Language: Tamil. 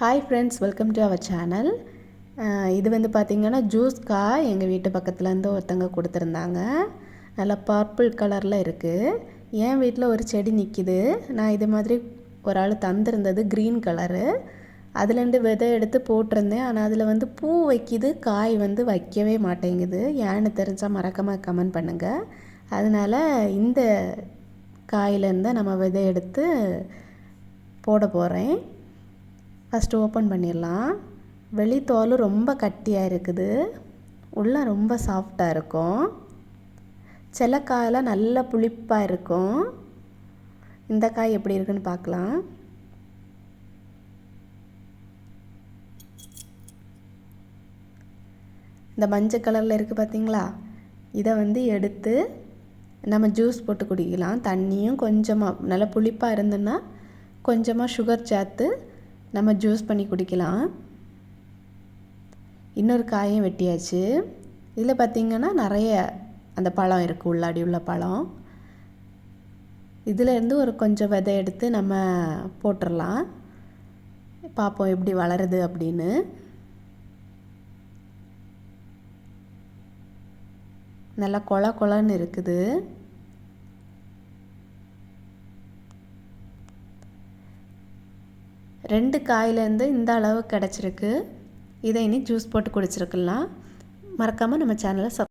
Hi friends welcome to our channel இது வந்து பார்த்திங்கன்னா ஜூஸ் காய் எங்கள் வீட்டு பக்கத்துலேருந்து ஒருத்தங்க கொடுத்துருந்தாங்க. நல்லா பர்பிள் கலரில் இருக்குது என் வீட்டில் ஒரு செடி நிற்கிது நான் இது மாதிரி ஒரு ஆள் தந்திருந்தது க்ரீன் கலரு அதுலேருந்து விதை எடுத்து போட்டிருந்தேன். ஆனால் அதில் வந்து பூ வைக்கிது காய் வந்து வைக்கவே மாட்டேங்குது. ஏன்னு தெரிஞ்சால் மறக்காமல் கமெண்ட் பண்ணுங்கள் அதனால் இந்த காயிலேருந்து நம்ம விதை எடுத்து போட போகிறேன் ஃபஸ்ட்டு ஓப்பன் பண்ணிடலாம். வெளித்தோல் ரொம்ப கட்டியாக இருக்குது. உள்ளே ரொம்ப சாஃப்டாக இருக்கும். சில காயெல்லாம் நல்ல புளிப்பாக இருக்கும். இந்த காய் எப்படி இருக்குன்னு பார்க்கலாம். இந்த மஞ்சள் கலரில் இருக்குது பார்த்தீங்களா? இதை வந்து எடுத்து நம்ம ஜூஸ் போட்டு குடிக்கலாம். தண்ணியும் கொஞ்சமாக நல்லா புளிப்பாக இருந்ததுன்னா கொஞ்சமாக சுகர் சேர்த்து நம்ம ஜூஸ் பண்ணி குடிக்கலாம். இன்னொரு காயும் வெட்டியாச்சு. இதில் பார்த்திங்கன்னா நிறைய அந்த பழம் இருக்குது உள்ளாடி உள்ள பழம். இதிலேருந்து ஒரு கொஞ்சம் விதை எடுத்து நம்ம போட்டுடலாம் பார்ப்போம் எப்படி வளருது அப்படின்னு. நல்லா கொல கொலன்னு இருக்குது. ரெண்டு காயிலேருந்து இந்த அளவு கிடச்சிருக்கு. இதை இனி ஜூஸ் போட்டு குடிச்சிருக்கலாம். மறக்காமல் நம்ம சேனலை சப்